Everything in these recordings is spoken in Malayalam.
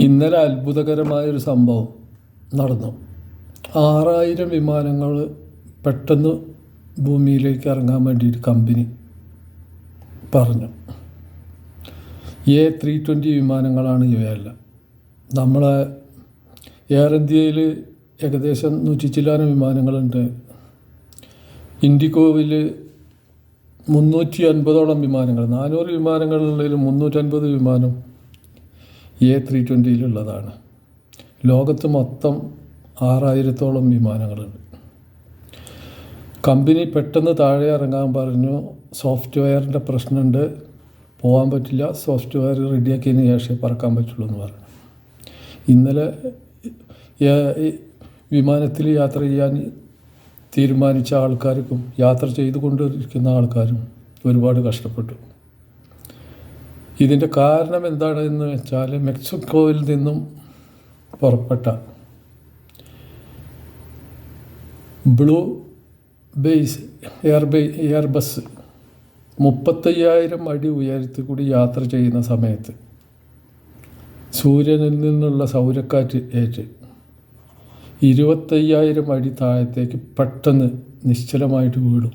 ഇന്നലെ അത്ഭുതകരമായൊരു സംഭവം നടന്നു. ആറായിരം വിമാനങ്ങൾ പെട്ടെന്ന് ഭൂമിയിലേക്ക് ഇറങ്ങാൻ വേണ്ടിയിട്ട് കമ്പനി പറഞ്ഞു. എ ത്രീ ട്വന്റി വിമാനങ്ങളാണ് ഇവയെല്ലാം. നമ്മളെ എയർ ഇന്ത്യയിൽ ഏകദേശം നൂറ്റി ചില്ലാനം വിമാനങ്ങളുണ്ട്. ഇൻഡിഗോവിൽ മുന്നൂറ്റി അൻപതോളം വിമാനങ്ങൾ നാനൂറ് വിമാനങ്ങളുള്ളതിൽ മുന്നൂറ്റൻപത് വിമാനം എ ത്രീ ട്വന്റിയിലുള്ളതാണ് ലോകത്ത് മൊത്തം ആറായിരത്തോളം വിമാനങ്ങളുണ്ട്. കമ്പനി പെട്ടെന്ന് താഴെ ഇറങ്ങാൻ പറഞ്ഞു സോഫ്റ്റ്വെയറിന്റെ പ്രശ്നമുണ്ട് പോകാൻ പറ്റില്ല സോഫ്റ്റ്വെയർ റെഡിയാക്കിയതിന് ശേഷമേ പറക്കാൻ പറ്റുള്ളൂ എന്ന് പറഞ്ഞു. ഇന്നലെ വിമാനത്തിൽ യാത്ര ചെയ്യാൻ തീരുമാനിച്ച ആൾക്കാർക്കും യാത്ര ചെയ്തുകൊണ്ടിരിക്കുന്ന ആൾക്കാരും ഒരുപാട് കഷ്ടപ്പെട്ടു. ഇതിന്റെ കാരണം എന്താണെന്ന് വെച്ചാൽ മെക്സിക്കോയിൽ നിന്നും പുറപ്പെട്ട blue base air bay airbus മുപ്പത്തയ്യായിരം അടി ഉയരത്തിൽ കൂടി യാത്ര ചെയ്യുന്ന സമയത്ത് സൂര്യനിൽ നിന്നുള്ള സൗരക്കാറ്റ് ഏറ്റ്. ഇരുപത്തയ്യായിരം അടി താഴത്തേക്ക് പെട്ടെന്ന് നിശ്ചലമായിട്ട് വീഴും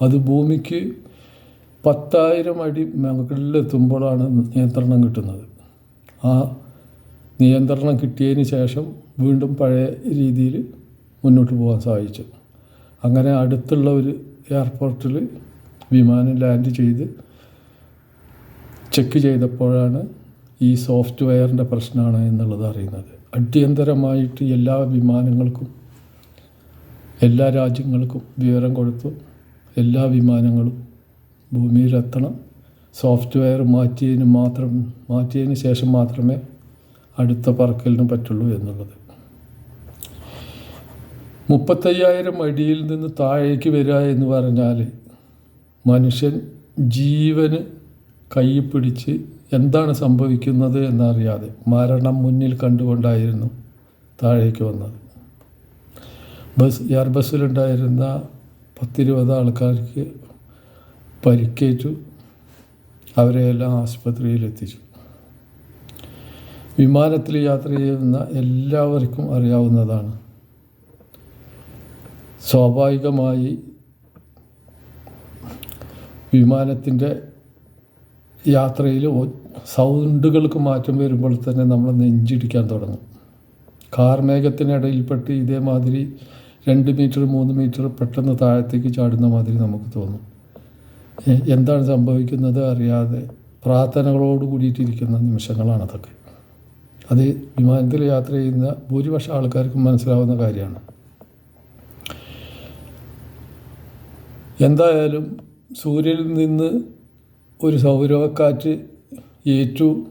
അത് ഭൂമിക്ക് പത്തായിരം അടി മുകളിലെത്തുമ്പോഴാണ് നിയന്ത്രണം കിട്ടുന്നത്. ആ നിയന്ത്രണം കിട്ടിയതിന് ശേഷം വീണ്ടും പഴയ രീതിയിൽ മുന്നോട്ട് പോകാൻ സാധിച്ചു. അങ്ങനെ അടുത്തുള്ള ഒരു എയർപോർട്ടിൽ വിമാനം ലാൻഡ് ചെയ്ത് ചെക്ക് ചെയ്തപ്പോഴാണ് ഈ സോഫ്റ്റ്വെയറിന്റെ പ്രശ്നമാണ് എന്നുള്ളത് അറിയുന്നത്. അടിയന്തരമായിട്ട് എല്ലാ വിമാനങ്ങൾക്കും എല്ലാ രാജ്യങ്ങൾക്കും വിവരം കൊടുത്തു. എല്ലാ വിമാനങ്ങളും ഭൂമിയിലെത്തണം. സോഫ്റ്റ്വെയർ മാറ്റിയതിന് മാത്രം മാറ്റിയതിന് ശേഷം മാത്രമേ അടുത്ത പറക്കലിന് പറ്റുള്ളൂ എന്നുള്ളത്. മുപ്പത്തയ്യായിരം അടിയിൽ നിന്ന് താഴേക്ക് വരിക എന്ന് പറഞ്ഞാൽ മനുഷ്യൻ ജീവന് കൈ പിടിച്ച് എന്താണ് സംഭവിക്കുന്നത് എന്നറിയാതെ മരണം മുന്നിൽ കണ്ടുകൊണ്ടായിരുന്നു താഴേക്ക് വന്നത്. ബസ് എയർ ബസ്സിലുണ്ടായിരുന്ന പത്തിരുപത് ആൾക്കാർക്ക് പരിക്കേറ്റു. അവരെയെല്ലാം ആശുപത്രിയിൽ എത്തിച്ചു വിമാനത്തിൽ യാത്ര ചെയ്യുന്ന എല്ലാവർക്കും അറിയാവുന്നതാണ്. സ്വാഭാവികമായി വിമാനത്തിന്റെ യാത്രയിൽ സൗണ്ടുകൾക്ക് മാറ്റം വരുമ്പോൾ തന്നെ നമ്മൾ നെഞ്ചിടിക്കാൻ തുടങ്ങും. കാർമേഘത്തിനിടയിൽപ്പെട്ട് ഇതേമാതിരി രണ്ട് മീറ്റർ മൂന്ന് മീറ്റർ പെട്ടെന്ന് താഴത്തേക്ക് ചാടുന്ന മാതിരി നമുക്ക് തോന്നും. എന്താണ് സംഭവിക്കുന്നത് അറിയാതെ പ്രാർത്ഥനകളോട് കൂടിയിട്ടിരിക്കുന്ന നിമിഷങ്ങളാണ് അതൊക്കെ. അത് വിമാനത്തിൽ യാത്ര ചെയ്യുന്ന ഭൂരിപക്ഷം ആൾക്കാർക്കും മനസ്സിലാവുന്ന കാര്യമാണ്. എന്തായാലും സൂര്യനിൽ നിന്ന് ഒരു സൗരവക്കാറ്റ് ഏറ്റു.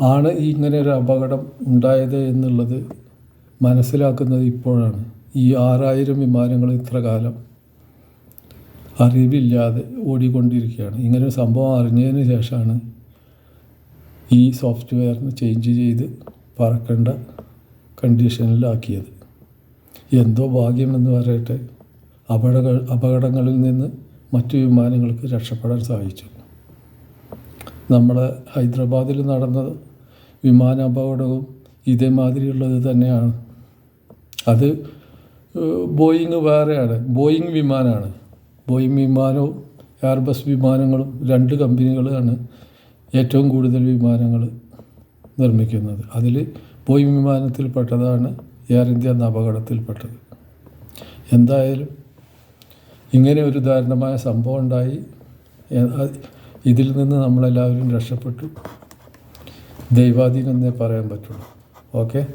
ആണ് ഇങ്ങനെ ഒരു അപകടം ഉണ്ടായത് എന്നുള്ളത് മനസ്സിലാക്കുന്നത് ഇപ്പോഴാണ്. ഈ ആറായിരം വിമാനങ്ങൾ ഇത്ര കാലം അറിവില്ലാതെ ഓടിക്കൊണ്ടിരിക്കുകയാണ്. ഇങ്ങനെ ഒരു സംഭവം അറിഞ്ഞതിന് ശേഷമാണ് ഈ സോഫ്റ്റ്വെയറിന് ചേഞ്ച് ചെയ്ത് പറക്കേണ്ട കണ്ടീഷനിലാക്കിയത്. എന്തോ ഭാഗ്യമെന്ന് പറയട്ടെ അപകട അപകടങ്ങളിൽ നിന്ന് മറ്റു വിമാനങ്ങൾക്ക് രക്ഷപ്പെടാൻ സാധിച്ചു. നമ്മുടെ ഹൈദരാബാദിൽ നടന്ന വിമാന അപകടവും ഇതേമാതിരിയുള്ളത് തന്നെയാണ്. അത് ബോയിങ് വേറെയാണ്. ബോയിങ് വിമാനമാണ്. ബോയിങ് വിമാനവും എയർബസ് വിമാനങ്ങളും രണ്ട് കമ്പനികളാണ് ഏറ്റവും കൂടുതൽ വിമാനങ്ങൾ നിർമ്മിക്കുന്നത്. അതിൽ ബോയിങ് വിമാനത്തിൽപ്പെട്ടതാണ് എയർ ഇന്ത്യ എന്ന അപകടത്തിൽപ്പെട്ടത്. എന്തായാലും ഇങ്ങനെ ഒരു ദാരുണമായ സംഭവം ഉണ്ടായി. ഇതിൽ നിന്ന് നമ്മളെല്ലാവരും രക്ഷപ്പെട്ടു. ദൈവാധീനം എന്നേ പറയാൻ പറ്റുള്ളൂ. ഓക്കെ?